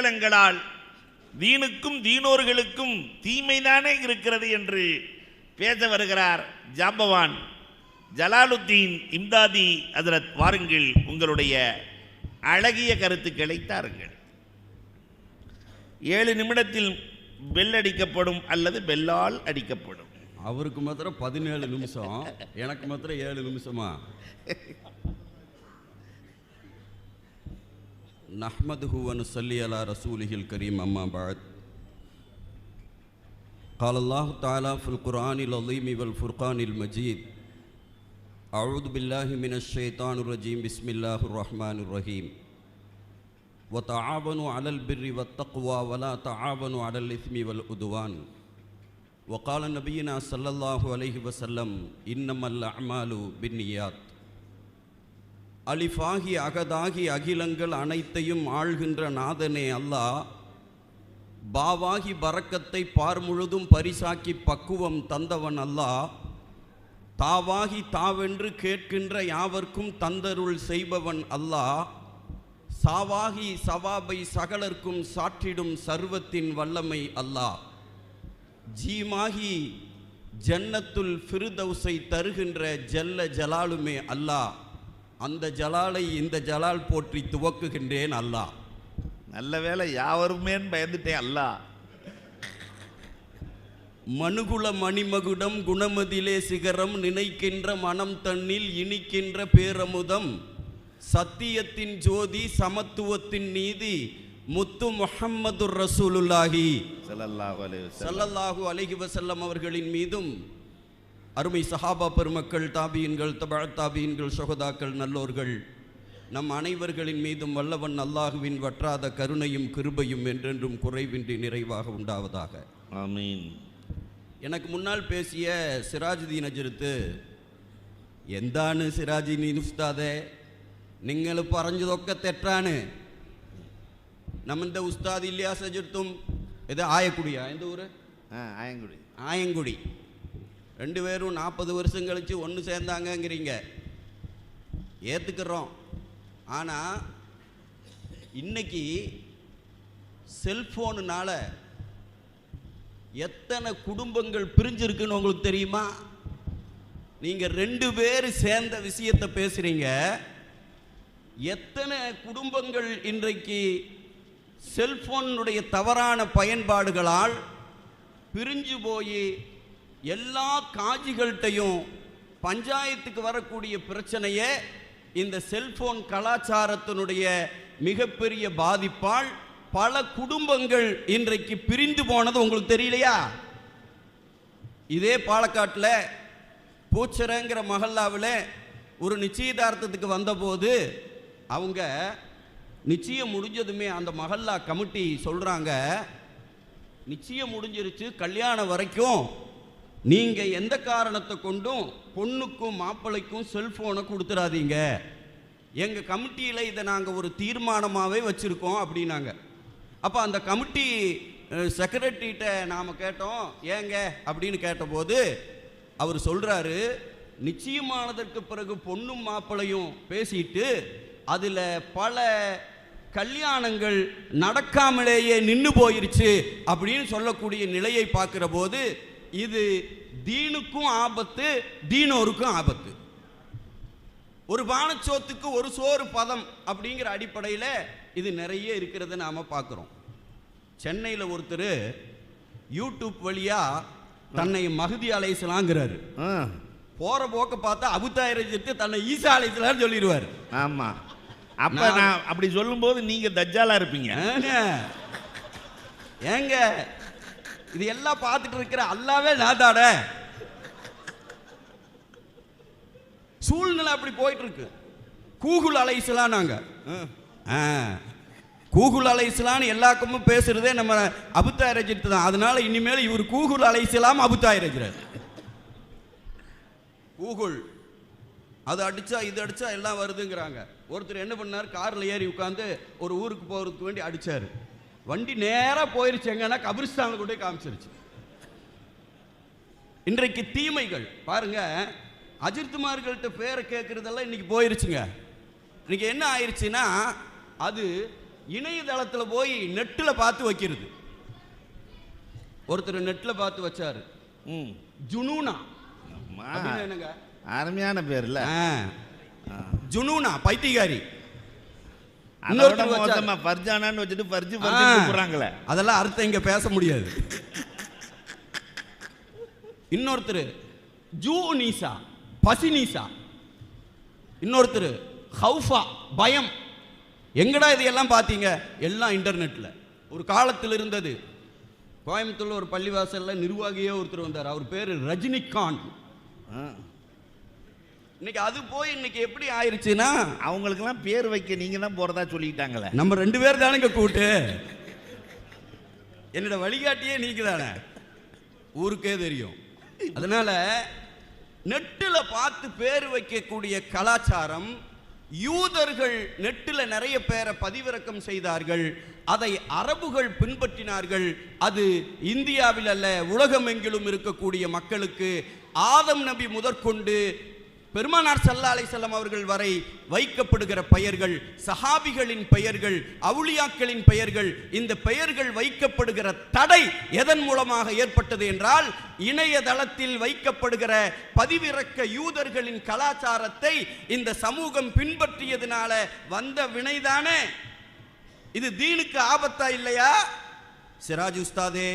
அடித்தளங்களால் தீனுக்கும் தீனோர்களுக்கும் தீமைதானே இருக்கிறது என்று பேச வருகிறார் ஜாம்பவான். ஜலாலுத்தீன் இம்தாதி அதில் வாருங்கள் உங்களுடைய அழகிய கருத்துக்களை தாருங்கள். ஏழு நிமிடத்தில் பெல் அடிக்கப்படும் அல்லது பெல்லால் அடிக்கப்படும். அவருக்கு மாத்திரம் பதினேழு நிமிஷம் எனக்கு மாத்திரம் ஏழு நிமிஷமா? نحمده ونصلي على رسوله الكريم أما بعد. قال الله تعالى في القرآن العظيم والفرقان المجيد أعوذ بالله من الشيطان الرجيم بسم الله الرحمن الرحيم. وتعاونوا على البر والتقوى ولا تعاونوا على الإثم والعدوان. وقال نبينا صلى الله عليه وسلم إنما الأعمال بالنيات. அலிஃபாகி அகதாகி அகிலங்கள் அனைத்தையும் ஆள்கின்ற நாதனே அல்லாஹ் பாவாகி பறக்கத்தை பார் முழுதும் பரிசாக்கி பக்குவம் தந்தவன் அல்லாஹ் தாவாகி தாவென்று கேட்கின்ற யாவர்க்கும் தந்தருள் செய்பவன் அல்லாஹ் சாவாகி சவாபை சகலர்க்கும் சாற்றிடும் சர்வத்தின் வல்லமை அல்லாஹ் ஜீமாகி ஜன்னத்துல் ஃபிருதௌஸை தருகின்ற ஜல்ல ஜலாலுமே அல்லாஹ் அந்த ஜலாலை இந்த ஜலால் போற்றி துவக்குகின்றேன் அல்லாஹ். நல்ல வேளை யாவருமேன்னு பயந்துட்டேன் அல்லாஹ். மனுகுல மணிமகுடம் குணமதிலே சிகரம் நினைக்கின்ற மனம் தன்னில் இனிக்கின்ற பேரமுதம். சத்தியத்தின் ஜோதி சமத்துவத்தின் நீதி முத்து முஹம்மது ரசூலுல்லாஹி. ஸல்லல்லாஹு அலைஹி வஸல்லம் அவர்களின் மீதும் அருமை சஹாபா பெருமக்கள் தாபீன்கள் தபா தாபீன்கள் சொகதாக்கள் நல்லோர்கள் நம் அனைவர்களின் மீதும் வல்லவன் அல்லாஹுவின் வற்றாத கருணையும் கிருபையும் என்றென்றும் குறைவின்றி நிறைவாக உண்டாவதாக ஆமீன் எனக்கு முன்னால் பேசிய சிராஜுதீன் அஜிருத்து എന്താണ് സിറാജുദ്ദീൻ ഉസ്താദെ നിങ്ങൾ പറഞ്ഞതൊക്കെ തെറ്റാണ് നമ്മുടെ ഉസ്താദ് ഇല്യാസ് അജിർത്തും ഇത് ആയക്കുടിയാ എന്ത് ഊര് ஆ ஆயங்குடி ஆயங்குடி ரெண்டு பேரும் நாற்பது வருஷம் கழித்து ஒன்று சேர்ந்தாங்கங்கிறீங்க. ஏற்றுக்கிறோம் ஆனால் இன்னைக்கு செல்ஃபோனுனால் எத்தனை குடும்பங்கள் பிரிஞ்சிருக்குன்னு உங்களுக்கு தெரியுமா? நீங்கள் ரெண்டு பேர் சேர்ந்த விஷயத்தை பேசுகிறீங்க எத்தனை குடும்பங்கள் இன்றைக்கு செல்ஃபோனுடைய தவறான பயன்பாடுகளால் பிரிஞ்சு போய் எல்லா காஜிகள்கிட்டையும் பஞ்சாயத்துக்கு வரக்கூடிய பிரச்சனையே இந்த செல்போன் கலாச்சாரத்தினுடைய மிகப்பெரிய பாதிப்பால் பல குடும்பங்கள் இன்றைக்கு பிரிந்து போனது உங்களுக்கு தெரியலையா? இதே பாலக்காட்டில் பூச்சரங்கிற மஹல்லாவில் ஒரு நிச்சயதார்த்தத்துக்கு வந்தபோது அவங்க நிச்சயம் முடிஞ்சதுமே அந்த மஹல்லா கமிட்டி சொல்கிறாங்க நிச்சயம் முடிஞ்சிருச்சு கல்யாணம் வரைக்கும் நீங்கள் எந்த காரணத்தை கொண்டும் பொண்ணுக்கும் மாப்பிள்ளைக்கும் செல்ஃபோனை கொடுத்துடாதீங்க எங்கள் கமிட்டியில் இதை நாங்கள் ஒரு தீர்மானமாகவே வச்சுருக்கோம் அப்படின்னாங்க. அப்போ அந்த கமிட்டி செக்ரட்டரிகிட்ட நாம் கேட்டோம் ஏங்க? அப்படின்னு கேட்டபோது அவர் சொல்கிறாரு நிச்சயமானதற்கு பிறகு பொண்ணும் மாப்பிளையும் பேசிட்டு அதில் பல கல்யாணங்கள் நடக்காமலேயே நின்று போயிருச்சு அப்படின்னு சொல்லக்கூடிய நிலையை பார்க்குற போது இது தீனுக்கும் ஆபத்து தீனோருக்கும் ஆபத்து. ஒரு பானச்சோத்துக்கு ஒரு சோறு பதம் அப்படிங்கிற அடிப்படையில் இது நிறைய இருக்கிறத நாம் பார்க்குறோம் சென்னையில் ஒருத்தர் யூடியூப் வழியாக தன்னை மகுதி அலைசலாங்கிறாரு போகிற போக்க பார்த்தா அபுத்தாயிரத்து தன்னை ஈசா அலைசலான்னு சொல்லிடுவார். ஆமாம் அப்போ நான்- அப்படி சொல்லும்போது நீங்கள் தஜ்ஜாலா இருப்பீங்க. ஏங்க? இது எல்லாம் பார்த்துட்டு இருக்கிற அல்லாவே நாதாட சூழ்நிலை அப்படி போயிட்டு இருக்கு கூகுள் அலைசலாம் நாங்க. கூகுள் அலைசலான்னு எல்லாருக்கும் பேசுறதே நம்ம அபுத்தாய் ரஜித் தான். அதனால இனிமேல் இவர் கூகுள் அலைசலாம் அபுத்தாய் ரஜித். கூகுள். அது அடிச்சா இது அடிச்சா எல்லாம் வருதுங்கிறாங்க. ஒருத்தர் என்ன பண்ணார்? கார்ல ஏறி உட்காந்து ஒரு ஊருக்கு போறதுக்கு வேண்டி அடிச்சாரு. வண்டி நேரா போயிருச்சு எங்கன்னா கபிரிஸ்தான்ல கூட காமிச்சிருச்சு. இன்றைக்கு தீமைகள். பாருங்க அஜித்குமார்கள்ட்ட பேரை கேட்கறதெல்லாம் இன்னைக்கு போயிருச்சுங்க. இன்னைக்கு என்ன ஆயிருச்சுன்னா அது இணையதளத்துல போய் நெட்டில் பார்த்து வைக்கிறது. ஒருத்தர் நெட்டில் பார்த்து வச்சாரு. ம். ஜுனூனா. என்னங்க? அருமையான பேர்ல ஆ. ஜுனூனா பைத்தியகாரி. இன்னொருத்தர். மோசமா பர்ஜானான்னு வச்சுட்டு பர்ஜி. பர்ஜி கூப்பிடுறாங்களே. அதெல்லாம் அர்த்தம் இங்க பேச முடியாது. இன்னொருத்தர் ஜூனீசா பசினீசா இன்னொருத்தர் ஹவுஃபா பயம். எங்கடா இதையெல்லாம் பார்த்தீங்க? எல்லாம் இன்டர்நெட்ல. ஒரு காலத்தில் இருந்தது. கோயம்புத்தூர்ல ஒரு பள்ளிவாசல்ல நிர்வாகியே ஒருத்தர் வந்தார். அவர் பேரு ரஜினிகாந்த். இன்னைக்கு அது போய் இன்னைக்கு எப்படி ஆயிருச்சுன்னா அவங்களுக்கெல்லாம் பேர் வைக்க நீங்க தான் போறதா சொல்லிட்டாங்களே. நம்ம ரெண்டு பேர் தானுங்க கூட்டு. என்னோட வழிகாட்டியே நீங்க தானே ஊருக்கே தெரியும். அதனால நெட்டில் பார்த்து பேர் வைக்கக்கூடிய கலாச்சாரம் யூதர்கள் நெட்டில் நிறைய பேரை பதிவிறக்கம் செய்தார்கள் அதை அரபுகள் பின்பற்றினார்கள். அது இந்தியாவில் அல்ல உலகமெங்கிலும் இருக்கக்கூடிய மக்களுக்கு ஆதம் நபி முதற்கொண்டு பெருமானார் சல்லா அலைசல்லம் அவர்கள் வரை வைக்கப்படுகிற பெயர்கள் சஹாபிகளின் பெயர்கள் அவுளியாக்களின் பெயர்கள் இந்த பெயர்கள் வைக்கப்படுகிற தடை எதன் மூலமாக ஏற்பட்டது என்றால் இணையதளத்தில் வைக்கப்படுகிற பதிவிறக்க யூதர்களின் கலாச்சாரத்தை இந்த சமூகம் பின்பற்றியதுனால வந்த வினைதானே இது தீனுக்கு ஆபத்தா இல்லையா? சிராஜ் உஸ்தாதே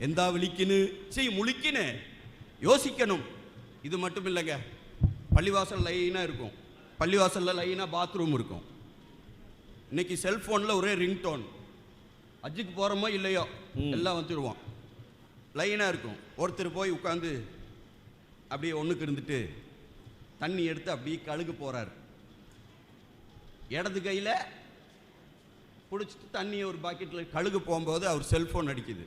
எந்தா விழிக்குன்னு? செய் முழிக்கினு யோசிக்கணும். இது மட்டும் இல்லைங்க. பள்ளிவாசல் லைனாக இருக்கும். பள்ளிவாசலில் லைனாக பாத்ரூம் இருக்கும். இன்னைக்கு செல்ஃபோனில் ஒரே ரிங்டோன் அஜுக்கு போகிறோமோ இல்லையோ? எல்லாம் வந்துடுவோம் லைனாக இருக்கும். ஒருத்தர் போய் உட்காந்து அப்படியே ஒன்றுக்கு இருந்துட்டு தண்ணி எடுத்து அப்படியே கழுகு போகிறார் இடது கையில் பிடிச்சிட்டு தண்ணியை ஒரு பாக்கெட்டில் கழுகு போகும்போது அவர் செல்ஃபோன் அடிக்குது.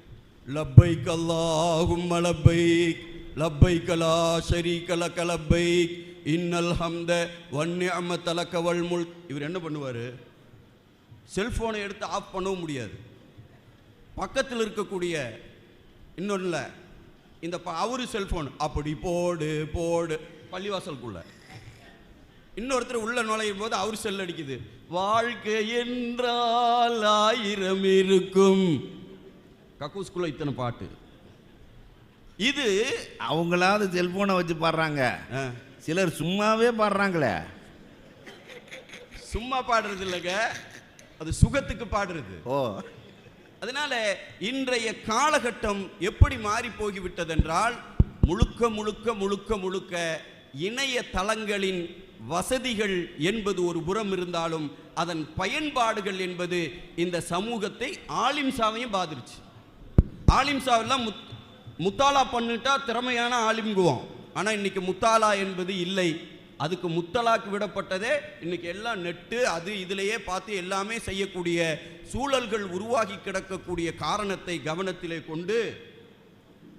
லப்பைக் அல்லாஹும் லப்பைக் லப்பைக் லா ஷரீக லக லப்பைக் இன்னல் ஹம்த வன்னிஅமத லக வல் முல்க். இவர் என்ன பண்ணுவார்? செல்ஃபோனை எடுத்து ஆஃப் பண்ணவும் முடியாது. பக்கத்தில் இருக்கக்கூடிய இன்னொன்றில் இந்த அவரு செல்ஃபோன் அப்படி போடு போடு. பள்ளிவாசலுக்குள்ள. இன்னொருத்தர் உள்ள நுழையும் போது அவர் செல் அடிக்குது. வாழ்க்கை என்றால் ஆயிரம் இருக்கும். கக்கூஸ்குள்ள இத்தனை பாட்டு. இது அவங்களாவது செல்போனை வச்சு பாடுறாங்க. சிலர் சும்மாவே பாடுறாங்களே. சும்மா பாடுறது இல்லைங்க. அது சுகத்துக்கு பாடுறது. ஓ. அதனால இன்றைய காலகட்டம் எப்படி மாறி போகிவிட்டதென்றால் முழுக்க முழுக்க முழுக்க முழுக்க இணைய தளங்களின் வசதிகள் என்பது ஒரு புறம் இருந்தாலும் அதன் பயன்பாடுகள் என்பது இந்த சமூகத்தை ஆலிம்சாவையும் பாதிருச்சு. ஆலிம்சாவெல்லாம் முத் முத்தாலா பண்ணிட்டா திறமையான ஆலிம்குவோம் ஆனால் இன்னைக்கு முத்தாலா என்பது இல்லை அதுக்கு முத்தலாக்கு விடப்பட்டதே இன்னைக்கு எல்லாம் நெட்டு அது இதிலேயே பார்த்து எல்லாமே செய்யக்கூடிய சூழல்கள் உருவாகி கிடக்கக்கூடிய காரணத்தை கவனத்திலே கொண்டு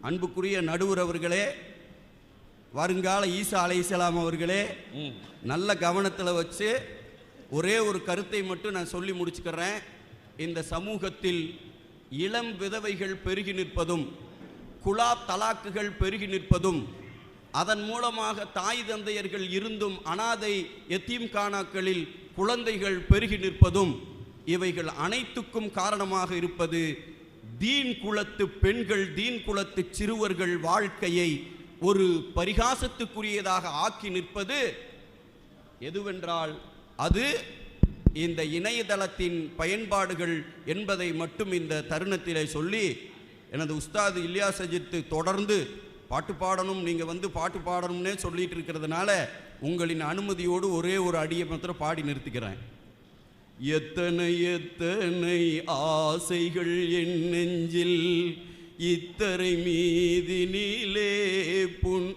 அன்புக்குரிய நடுவர் அவர்களே வருங்கால ஈசா அலைஹிஸ்ஸலாம் அவர்களே. நல்ல கவனத்தில் வச்சு ஒரே ஒரு கருத்தை மட்டும் நான் சொல்லி முடிச்சுக்கிறேன் இந்த சமூகத்தில் இளம் விதவைகள் பெருகி நிற்பதும் குலா தலாக்குகள் பெருகி நிற்பதும் அதன் மூலமாக தாய் தந்தையர்கள் இருந்தும் அனாதை எத்தீம் கானாக்களில் குழந்தைகள் பெருகி நிற்பதும் இவைகள் அனைத்துக்கும் காரணமாக இருப்பது தீன் குலத்து பெண்கள் தீன் குலத்து சிறுவர்கள் வாழ்க்கையை ஒரு பரிகாசத்துக்குரியதாக ஆக்கி நிற்பது எதுவென்றால் அது இந்த இணையதளத்தின் பயன்பாடுகள் என்பதை மட்டும் இந்த தருணத்திலே சொல்லி எனது உஸ்தாது இல்லியா சஜித்து தொடர்ந்து பாட்டு பாடணும் நீங்கள் வந்து பாட்டு பாடணும்னே சொல்லிட்டு இருக்கிறதுனால உங்களின் அனுமதியோடு ஒரே ஒரு அடியை மாத்திரம் பாடி நிறுத்திக்கிறேன். எத்தனை எத்தனை ஆசைகள் என் நெஞ்சில் இத்தரை மீதினிலே புன்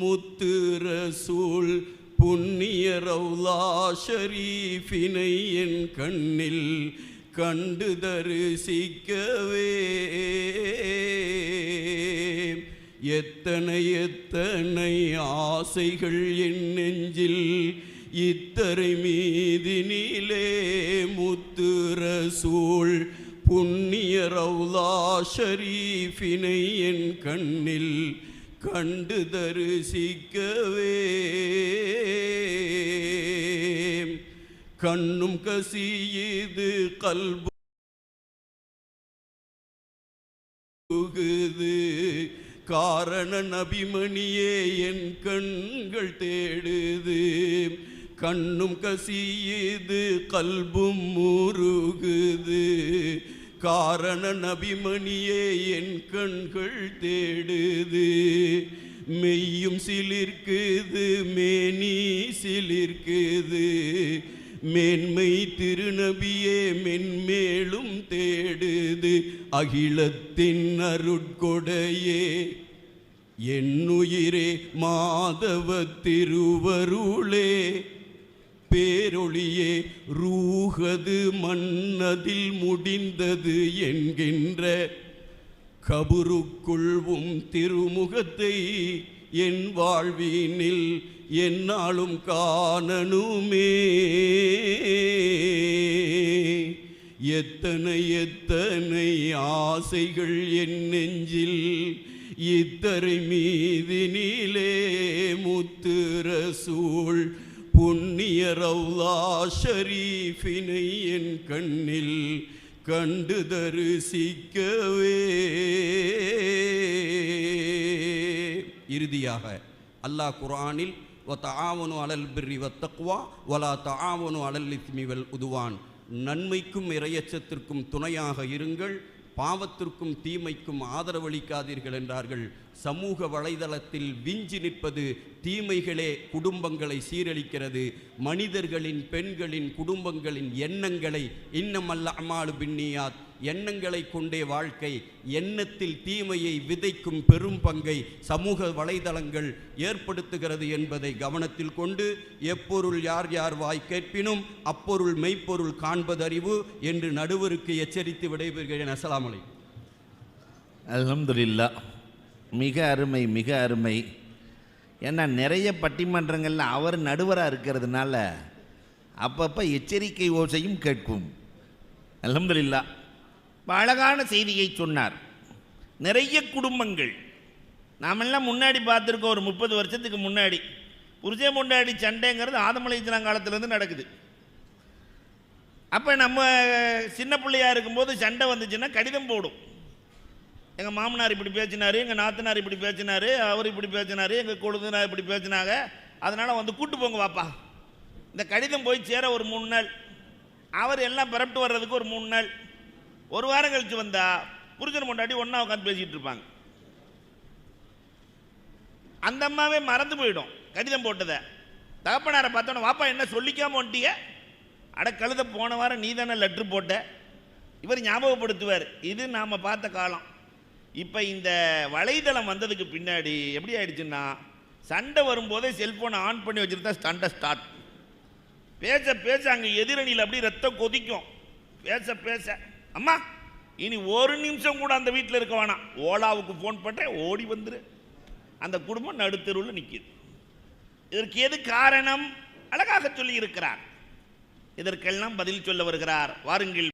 முத்து ரசூல் புண்ணிய ரவுலா ஷரீஃபினை என் கண்ணில் கண்டு தரிசிக்கவே. எத்தனை எத்தனை ஆசைகள் என் நெஞ்சில் இத்தரை மீதினிலே முத்துர சூழ் புண்ணிய ரவுலா ஷரீஃபினை என் கண்ணில் கண்டு தரிசிக்கவே. கண்ணும் கசியது கல்பு காரண நபிமணியே என் கண்கள் தேடுது. கண்ணும் கசியுது கல்பும் முருகுது காரண நபிமணியே என் கண்கள் தேடுது. மெய்யும் சிலிர்க்குது மேனி சிலிர்க்குது. மேன்மை திருநபியே மென்மேலும் தேடுது அகிலத்தின் அருட்கொடையே. என்னுயிரே மாதவ திருவருளே. பேரொளியே ரூகது மன்னதில் முடிந்தது என்கின்ற கபுருக்குள்வும் திருமுகத்தை என் வாழ்வினில் என்னாலும் காணனுமே எத்தனை எத்தனை ஆசைகள் என் நெஞ்சில் இத்தரை மீதினிலே முத்து ரசூல் புண்ணிய ரவுலா ஷரீஃபினை என் கண்ணில் கண்டு தரிசிக்கவே. இறுதியாக அல்லாஹ் குரானில் வ அலல் பிர்ரி வத் தக்வா வலா அலல் இத்மிவல் உதுவான் நன்மைக்கும் இறையச்சத்திற்கும் துணையாக இருங்கள் பாவத்திற்கும் தீமைக்கும் ஆதரவளிக்காதீர்கள் என்றார்கள். சமூக வலைதளத்தில் விஞ்சி நிற்பது தீமைகளே குடும்பங்களை சீரழிக்கிறது. மனிதர்களின் பெண்களின் குடும்பங்களின் எண்ணங்களை இன்னமல்ல அமாலு பின்னியாத் எண்ணங்களை கொண்டே வாழ்க்கை எண்ணத்தில் தீமையை விதைக்கும் பெரும் பங்கை சமூக வலைதளங்கள் ஏற்படுத்துகிறது என்பதை கவனத்தில் கொண்டு எப்பொருள் யார் யார் வாய் கேட்பினும் அப்பொருள் மெய்ப்பொருள் காண்பதறிவு என்று நடுவருக்கு எச்சரித்து விடைபெறுகிறேன். அசலாமலை அலமதுல்லா மிக அருமை மிக அருமை. ஏன்னா நிறைய பட்டிமன்றங்களில் அவர் நடுவராக இருக்கிறதுனால அப்பப்போ எச்சரிக்கை ஓசையும் கேட்கும். அலமதுல்லா அழகான செய்தியை சொன்னார். நிறைய குடும்பங்கள். நாமெல்லாம் முன்னாடி பார்த்துருக்கோம் ஒரு முப்பது வருஷத்துக்கு முன்னாடி. புருஷ முன்னாடி சண்டைங்கிறது ஆதமலை காலத்துலேருந்து நடக்குது. அப்போ நம்ம சின்ன பிள்ளையா இருக்கும்போது சண்டை வந்துச்சுன்னா கடிதம் போடும். எங்கள் மாமனார் இப்படி பேசினார் எங்கள் நாத்தனார் இப்படி பேசினார் அவர் இப்படி பேசினாரு எங்கள் கொழுந்தனார் இப்படி பேசினாங்க. அதனால் வந்து கூட்டு போங்க வாப்பா இந்த கடிதம் போய் சேர ஒரு மூணு நாள். அவர் எல்லாம் பிறப்பிட்டு வர்றதுக்கு ஒரு மூணு நாள். ஒரு வாரம் கழிச்சு வந்தா புருஷன் கொண்டாடி ஒன்றா உட்காந்து பேசிகிட்டு இருப்பாங்க. அந்த அம்மாவே மறந்து போயிடும். கடிதம் போட்டதை. தகப்பனாரை பார்த்தோன்னே வாப்பா என்ன சொல்லிக்காம வந்துட்டீங்க அட கழுத போன வாரம் நீ தானே லெட்ரு போட்ட. இவர் ஞாபகப்படுத்துவார். இது நாம் பார்த்த காலம். இப்போ இந்த வலைதளம் வந்ததுக்கு பின்னாடி எப்படி ஆயிடுச்சுன்னா சண்டை வரும்போதே செல்ஃபோனை ஆன் பண்ணி வச்சுருந்தா சண்டை ஸ்டார்ட் பேச பேச அங்கே எதிரணியில் அப்படியே ரத்தம் கொதிக்கும். பேச பேச. அம்மா இனி ஒரு நிமிஷம் கூட அந்த வீட்டில் இருக்க வேணாம். ஓலாவுக்கு ஃபோன் பண்ணுறேன் ஓடி வந்துரு. அந்த குடும்பம் நடுத்தருவில் நிற்கிது இதற்கு எது காரணம்? அழகாக சொல்லி இருக்கிறார் இதற்கெல்லாம் பதில் சொல்ல வருகிறார். வாருங்கள்.